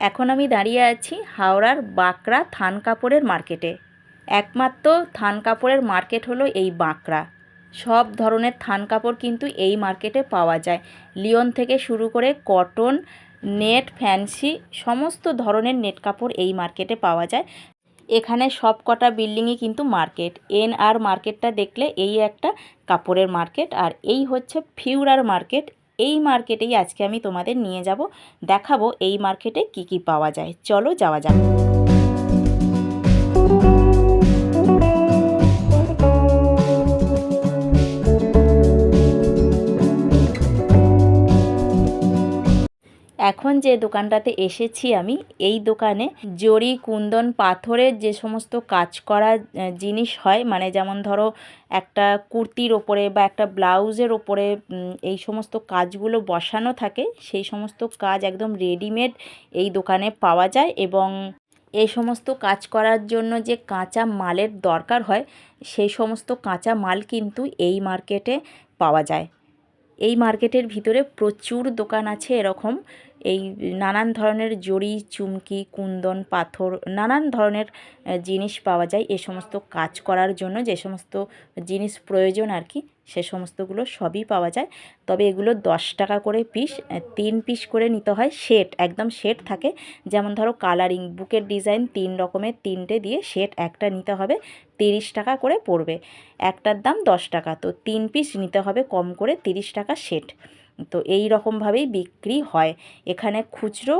এখন আমি দাঁড়িয়ে আছি হাওড়ার বাঁকড়া থান কাপড়ের মার্কেটে। একমাত্র থান কাপড়ের মার্কেট হলো এই বাঁকড়া। সব ধরনের থান কাপড় কিন্তু এই মার্কেটে পাওয়া যায়। লিওন থেকে শুরু করে কটন, নেট, ফ্যান্সি, সমস্ত ধরনের নেট কাপড় এই মার্কেটে পাওয়া যায়। এখানে সব কটা বিল্ডিংই কিন্তু মার্কেট। এন আর মার্কেটটা দেখলে এই একটা কাপড়ের মার্কেট। আর এই হচ্ছে ফিউরার মার্কেট। এই মার্কেটেই আজকে আমি তোমাদের নিয়ে যাব, দেখাবো এই মার্কেটে কি কি পাওয়া যায়। চলো যাওয়া যাক। এখন যে দোকানটাতে এসেছি আমি, এই দোকানে জরি কুন্দন, পাথরের যে সমস্ত কাজ করা জিনিস হয় মানে যেমন ধরো একটা কুর্তির ওপরে বা একটা ব্লাউজের ওপরে এই সমস্ত কাজগুলো বসানো থাকে, সেই সমস্ত কাজ একদম রেডিমেড এই দোকানে পাওয়া যায় এবং এই সমস্ত কাজ করার জন্য যে কাঁচা মালের দরকার হয় সেই সমস্ত কাঁচা মাল কিন্তু এই মার্কেটে পাওয়া যায়। এই মার্কেটের ভিতরে প্রচুর দোকান আছে এরকম এই নানান ধরনের জড়ি, চুমকি, কুন্দন, পাথর, নানান ধরনের জিনিস পাওয়া যায় এ সমস্ত কাজ করার জন্য। যে সমস্ত জিনিস প্রয়োজন আর কি, সে সমস্তগুলো সবই পাওয়া যায়। তবে এগুলো দশ টাকা করে পিস তিন পিস করে নিতে হয়। সেট, একদম সেট থাকে। যেমন ধরো কালারিং বুকের ডিজাইন তিন রকমের তিনটে দিয়ে সেট একটা নিতে হবে। তিরিশ টাকা করে পড়বে। একটার দাম দশ টাকা। তো তিন পিস নিতে হবে কম করে তিরিশ টাকা সেট। তো এই রকমভাবেই বিক্রি হয়। এখানে খুচরো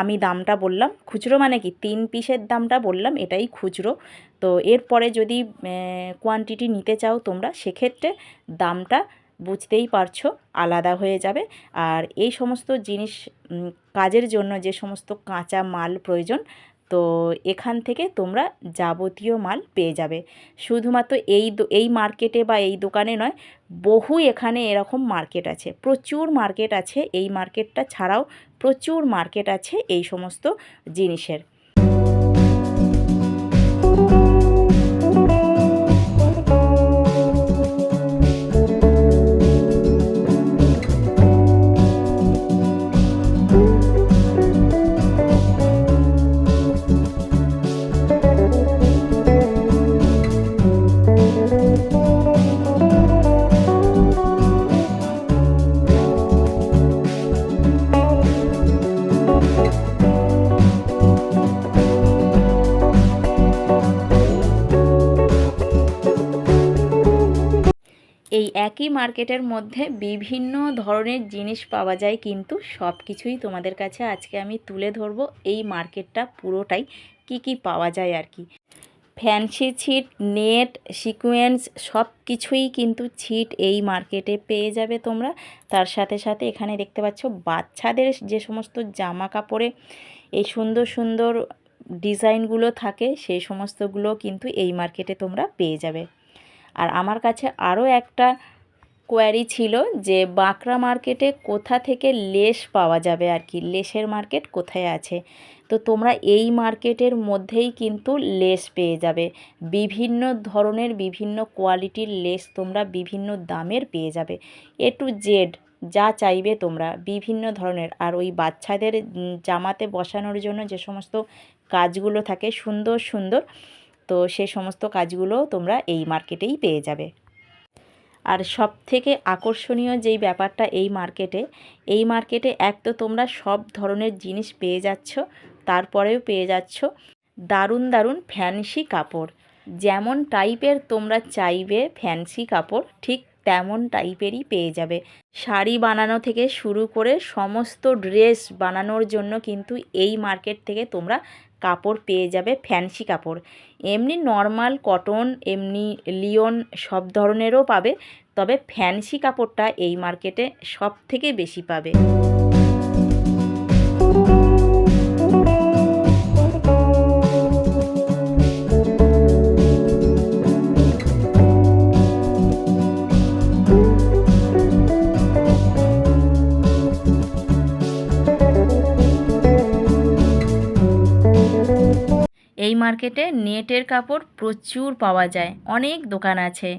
আমি দামটা বললাম। খুচরো মানে কি? তিন পিসের দামটা বললাম, এটাই খুচরো। তো এরপরে যদি কোয়ান্টিটি নিতে চাও তোমরা, সেক্ষেত্রে দামটা বুঝতেই পারছ, আলাদা হয়ে যাবে। আর এই সমস্ত জিনিস কাজের জন্য যে সমস্ত কাঁচা মাল প্রয়োজন তো এখান থেকে তোমরা যাবতীয় মাল পেয়ে যাবে। শুধুমাত্র এই এই মার্কেটে বা এই দোকানে নয়, বহু এখানে এরকম মার্কেট আছে। প্রচুর মার্কেট আছে এই মার্কেটটা ছাড়াও প্রচুর মার্কেট আছে এই সমস্ত জিনিসের। মার্কেটের মধ্যে বিভিন্ন ধরনের জিনিস পাওয়া যায়, কিন্তু সব কিছুই তোমাদের কাছে আজকে আমি তুলে ধরবো। এই মার্কেটটা পুরোটাই কি কি পাওয়া যায় আর কি। ফ্যান্সি ছিট, নেট, সিকোয়েন্স সব কিছুই কিন্তু ছিট এই মার্কেটে পেয়ে যাবে তোমরা। তার সাথে সাথে এখানে দেখতে পাচ্ছ বাচ্চাদের যে সমস্ত জামা কাপড়ে এই সুন্দর সুন্দর ডিজাইনগুলো থাকে, সেই সমস্তগুলো কিন্তু এই মার্কেটে তোমরা পেয়ে যাবে। আর আমার কাছে আরও একটা কোয়ারি ছিল যে বাঁকড়া মার্কেটে কোথা থেকে লেস পাওয়া যাবে আর কি? লেসের মার্কেট কোথায় আছে? তো তোমরা এই মার্কেটের মধ্যেই কিন্তু লেস পেয়ে যাবে। বিভিন্ন ধরনের বিভিন্ন কোয়ালিটির লেস তোমরা বিভিন্ন দামের পেয়ে যাবে। এ টু জেড যা চাইবে তোমরা, বিভিন্ন ধরনের। আর ওই বাচ্চাদের জামাতে বসানোর জন্য যে সমস্ত কাজগুলো থাকে, সুন্দর সুন্দর, তো সে সমস্ত কাজগুলো তোমরা এই মার্কেটেই পেয়ে যাবে। আর সব থেকে আকর্ষণীয় যেই ব্যাপারটা এই মার্কেটে এই মার্কেটে এক তো তোমরা সব ধরনের জিনিস পেয়ে যাচ্ছ, তারপরেও পেয়ে যাচ্ছ দারুণ দারুণ ফ্যান্সি কাপড়। যেমন টাইপের তোমরা চাইবে ফ্যান্সি কাপড়, ঠিক তেমন টাইপেরই পেয়ে যাবে। শাড়ি বানানো থেকে শুরু করে সমস্ত ড্রেস বানানোর জন্য কিন্তু এই মার্কেট থেকে তোমরা কাপড় পেয়ে যাবে, ফ্যান্সি কাপড়। এমনি নর্মাল কটন এমনি লিওন সব ধরনেরও পাবে, তবে ফ্যান্সি কাপড়টা এই মার্কেটে সব থেকে বেশি পাবে। মার্কেটে নেটের কাপড় প্রচুর পাওয়া যায়। অনেক দোকান আছে।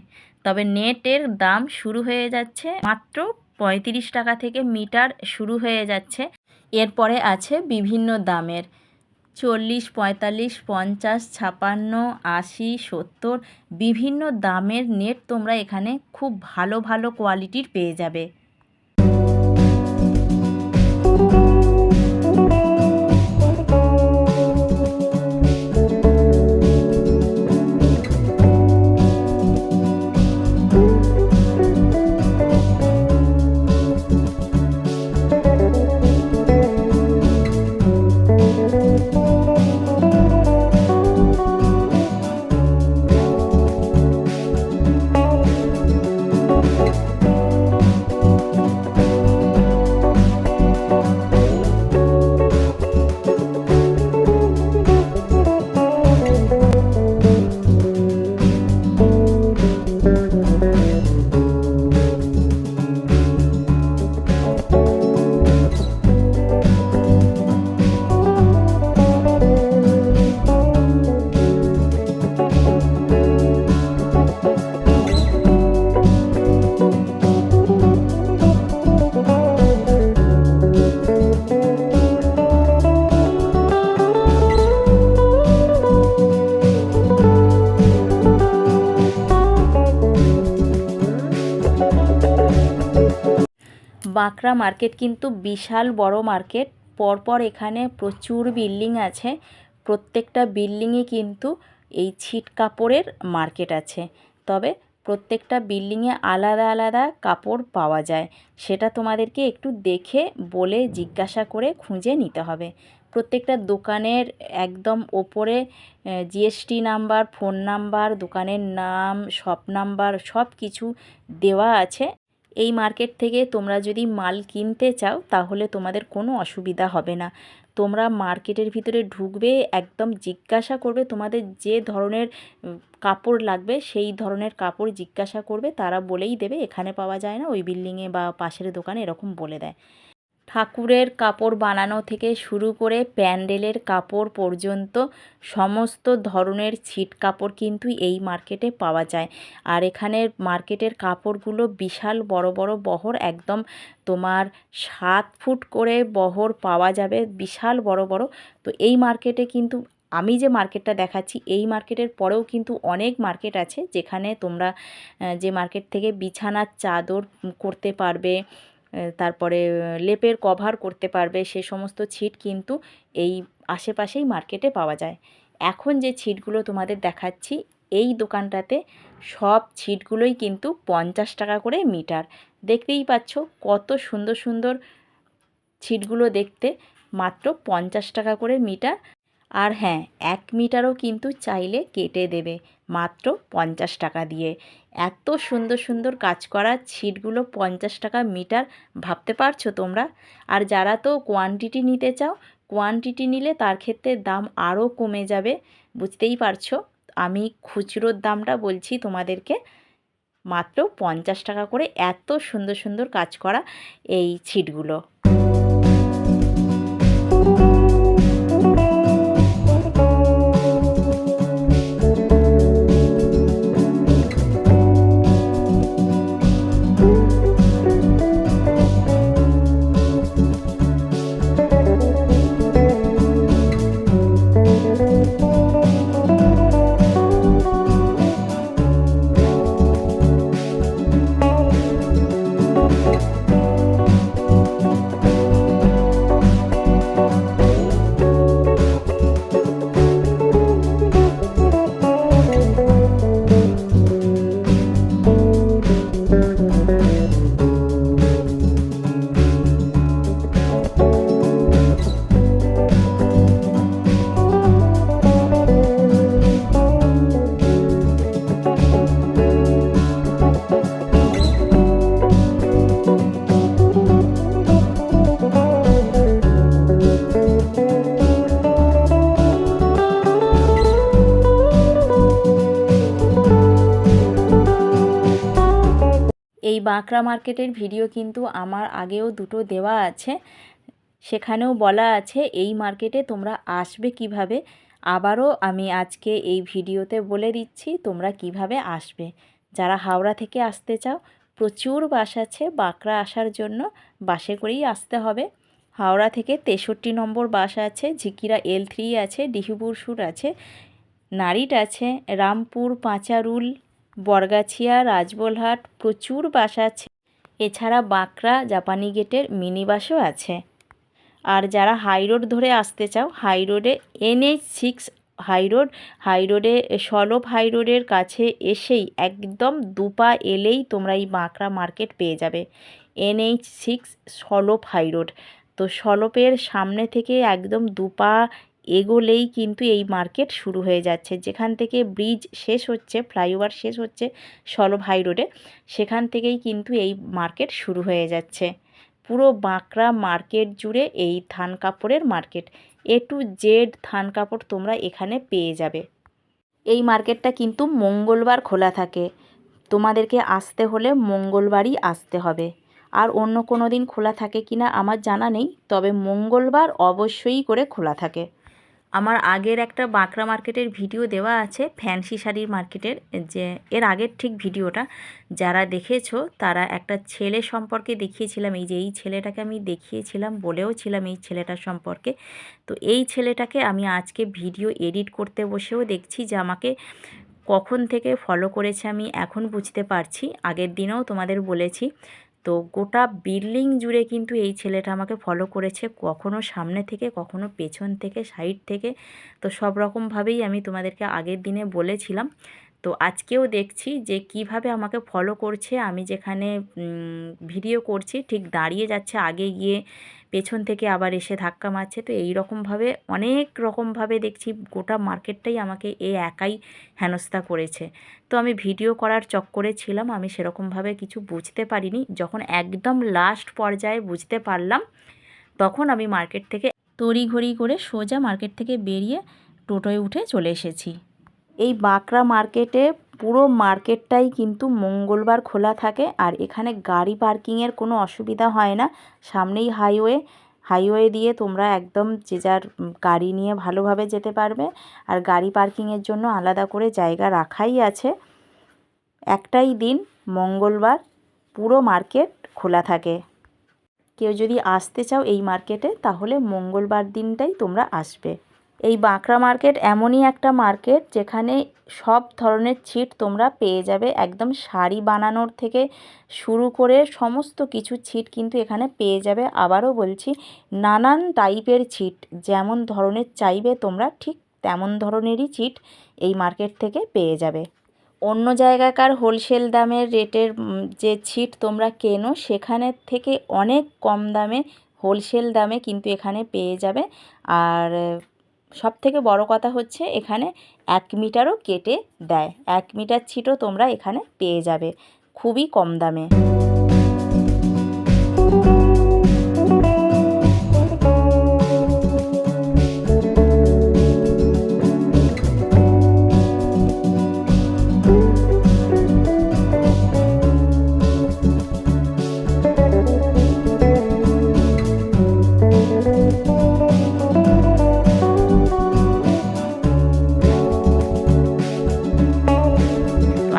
তবে নেটের দাম শুরু হয়ে যাচ্ছে মাত্র পঁয়ত্রিশ টাকা থেকে মিটার শুরু হয়ে যাচ্ছে। এরপরে আছে বিভিন্ন দামের। চল্লিশ, পঁয়তাল্লিশ, পঞ্চাশ, ছাপান্ন, আশি, সত্তর, বিভিন্ন দামের নেট তোমরা এখানে খুব ভালো ভালো কোয়ালিটির পেয়ে যাবে। বাঁকড়া মার্কেট কিন্তু বিশাল বড় মার্কেট। পরপর এখানে প্রচুর বিল্ডিং আছে। প্রত্যেকটা বিল্ডিংয়ে কিন্তু এই ছিট কাপড়ের মার্কেট আছে। তবে প্রত্যেকটা বিল্ডিংয়ে আলাদা আলাদা কাপড় পাওয়া যায়। সেটা তোমাদেরকে একটু দেখে, বলে, জিজ্ঞাসা করে খুঁজে নিতে হবে। প্রত্যেকটা দোকানের একদম ওপরে জিএসটি নাম্বার ফোন নাম্বার দোকানের নাম শপ নাম্বার সব কিছু দেওয়া আছে। এই মার্কেট থেকে তোমরা যদি মাল কিনতে চাও, তাহলে তোমাদের কোনো অসুবিধা হবে না। তোমরা মার্কেটের ভিতরে ঢুকবে, একদম জিজ্ঞাসা করবে, তোমাদের যে ধরনের কাপড় লাগবে, সেই ধরনের কাপড় জিজ্ঞাসা করবে, তারা বলেই দেবে, এখানে পাওয়া যায় না, ওই বিল্ডিংয়ে বা পাশের দোকানে এরকম বলে দেয়। ঠাকুরের কাপড় বানানো থেকে শুরু করে প্যান্ডেলের কাপড় পর্যন্ত সমস্ত ধরনের ছিট কাপড় কিন্তু এই মার্কেটে পাওয়া যায়। আর এখানের মার্কেটের কাপড়গুলো বিশাল বড় বড় বহর, একদম তোমার সাত ফুট করে বহর পাওয়া যাবে, বিশাল বড় বড়। তো এই মার্কেটে কিন্তু আমি যে মার্কেটটা দেখাচ্ছি, এই মার্কেটের পরেও কিন্তু অনেক মার্কেট আছে যেখানে তোমরা যে মার্কেট থেকে বিছানার চাদর করতে পারবে তারপরে লেপের কভার করতে পারবে, সে সমস্ত ছিট কিন্তু এই আশেপাশেই মার্কেটে পাওয়া যায়। এখন যে ছিটগুলো তোমাদের দেখাচ্ছি, এই দোকানটাতে সব ছিটগুলোই কিন্তু পঞ্চাশ টাকা করে মিটার। দেখতেই পাচ্ছ কত সুন্দর সুন্দর ছিটগুলো দেখতে, মাত্র পঞ্চাশ টাকা করে মিটার। আর হ্যাঁ এক মিটারও কিন্তু চাইলে কেটে দেবে, মাত্র পঞ্চাশ টাকা দিয়ে। এত সুন্দর সুন্দর কাজ করা ছিটগুলো পঞ্চাশ টাকা মিটার, ভাবতে পারছ তোমরা? আর যারা তো কোয়ান্টিটি নিতে চাও কোয়ান্টিটি নিলে তার ক্ষেত্রে দাম আরও কমে যাবে, বুঝতেই পারছ? আমি খুচরোর দামটা বলছি তোমাদেরকে, মাত্র পঞ্চাশ টাকা করে এত সুন্দর সুন্দর কাজ করা এই ছিটগুলো। এই বাঁকড়া মার্কেটের ভিডিও কিন্তু আমার আগেও দুটো দেওয়া আছে। সেখানেও বলা আছে, এই মার্কেটে তোমরা আসবে কীভাবে? আবারও আমি আজকে এই ভিডিওতে বলে দিচ্ছি, তোমরা কীভাবে আসবে? যারা হাওড়া থেকে আসতে চাও, প্রচুর বাস আছে বাঁকড়া আসার জন্য, বাসে করেই আসতে হবে। হাওড়া থেকে তেষট্টি নম্বর বাস আছে, ঝিকিরা এল থ্রি আছে ডিহিপুরসুর আছে, নারিট আছে, রামপুর, পাঁচারুল বরগাছিয়া, রাজবলহাট প্রচুর বাস আছে। এছাড়া বাঁকড়া জাপানি গেটের মিনি বাসও আছে। আর যারা হাই রোড ধরে আসতে চাও, হাই রোডে NH six high road, high রোডে সলভ হাই রোডের কাছে এসেই একদম দুপা এলেই তোমরা এই বাঁকড়া মার্কেট পেয়ে যাবে। NH six Salap high road. তো সলপের সামনে থেকে একদম দুপা এগোলেই কিন্তু এই মার্কেট শুরু হয়ে যাচ্ছে। যেখান থেকে ব্রিজ শেষ হচ্ছে, ফ্লাইওভার শেষ হচ্ছে সলভ হাই রোডে, সেখান থেকেই কিন্তু এই মার্কেট শুরু হয়ে যাচ্ছে। পুরো বাঁকড়া মার্কেট জুড়ে এই থান কাপড়ের মার্কেট। এ টু জেড থান কাপড় তোমরা এখানে পেয়ে যাবে। এই মার্কেটটা কিন্তু মঙ্গলবার খোলা থাকে। তোমাদেরকে আসতে হলে মঙ্গলবারই আসতে হবে। আর অন্য কোনো দিন খোলা থাকে কিনা আমার জানা নেই, তবে মঙ্গলবার অবশ্যই করে খোলা থাকে। আমার আগের একটা বাঁকড়া মার্কেটের ভিডিও দেওয়া আছে, ফ্যান্সি শাড়ির মার্কেটের, যে এর আগের ঠিক ভিডিওটা। যারা দেখেছ, তারা একটা ছেলে সম্পর্কে দেখিয়েছিলাম, এই যে এই ছেলেটাকে আমি দেখিয়েছিলাম, বলেও ছিলাম এই ছেলেটার সম্পর্কে। তো এই ছেলেটাকে আমি আজকে ভিডিও এডিট করতে বসেও দেখছি যে আমাকে কখন থেকে ফলো করেছে আমি এখন বুঝতে পারছি। আগের দিনেও তোমাদের বলেছি তো গোটা বিল্ডিং জুড়ে কিন্তু এই ছেলেটা আমাকে ফলো করেছে কখনো সামনে থেকে, কখনো পেছন থেকে সাইড থেকে। তো সব রকমভাবেই আমি তোমাদেরকে আগের দিনে বলেছিলাম। তো আজকেও দেখছি যে কীভাবে আমাকে ফলো করছে। আমি যেখানে ভিডিও করছি ঠিক দাঁড়িয়ে যাচ্ছে, আগে গিয়ে পেছন থেকে আবার এসে ধাক্কা মারছে। তো এই রকমভাবে অনেক রকমভাবে দেখছি গোটা মার্কেটটাই আমাকে এ একাই হেনস্থা করেছে। তো আমি ভিডিও করার চক্করে ছিলাম, আমি সেরকমভাবে কিছু বুঝতে পারিনি। যখন একদম লাস্ট পর্যায়ে বুঝতে পারলাম, তখন আমি মার্কেট থেকে তড়িঘড়ি করে সোজা মার্কেট থেকে বেরিয়ে টোটোয় উঠে চলে এসেছি। এই বাঁকড়া মার্কেটে পুরো মার্কেটটাই কিন্তু মঙ্গলবার খোলা থাকে আর এখানে গাড়ি পার্কিংয়ের কোনো অসুবিধা হয় না। সামনেই হাইওয়ে হাইওয়ে দিয়ে তোমরা একদম যে যার গাড়ি নিয়ে ভালোভাবে যেতে পারবে আর গাড়ি পার্কিংয়ের জন্য আলাদা করে জায়গা রাখাই আছে। একটাই দিন, মঙ্গলবার, পুরো মার্কেট খোলা থাকে। কেউ যদি আসতে চাও এই মার্কেটে তাহলে মঙ্গলবার দিনটাই তোমরা আসবে। এই বাঁকড়া মার্কেট এমনই একটা মার্কেট যেখানে সব ধরনের ছিট তোমরা পেয়ে যাবে। একদম শাড়ি বানানোর থেকে শুরু করে সমস্ত কিছু ছিট কিন্তু এখানে পেয়ে যাবে। আবারও বলছি, নানান টাইপের ছিট, যেমন ধরনের চাইবে তোমরা ঠিক তেমন ধরনেরই ছিট এই মার্কেট থেকে পেয়ে যাবে। অন্য জায়গাকার হোলসেল দামের রেটের যে ছিট তোমরা কেনো সেখানের থেকে অনেক কম দামে হোলসেল দামে কিন্তু এখানে পেয়ে যাবে। আর সব থেকে বড় কথা হচ্ছে এখানে এক মিটারও কেটে দেয়। এক মিটার ছিটও তোমরা এখানে পেয়ে যাবে। খুবই কম দামে।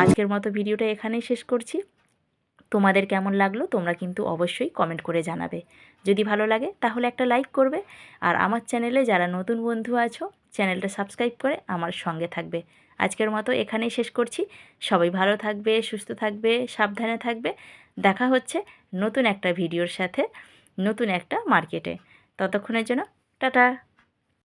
আজকের মতো ভিডিওটা এখানেই শেষ করছি। তোমাদের কেমন লাগল তোমরা কিন্তু অবশ্যই কমেন্ট করে জানাবে। যদি ভালো লাগে তাহলে একটা লাইক করবে। আর আমার চ্যানেলে যারা নতুন বন্ধু আছো চ্যানেলটা সাবস্ক্রাইব করে আমার সঙ্গে থাকবে। আজকের মতো এখানেই শেষ করছি। সবাই ভালো থাকবে, সুস্থ থাকবে, সাবধানে থাকবে। দেখা হচ্ছে নতুন একটা ভিডিওর সাথে, নতুন একটা মার্কেটে ততক্ষণের জন্য টাটা!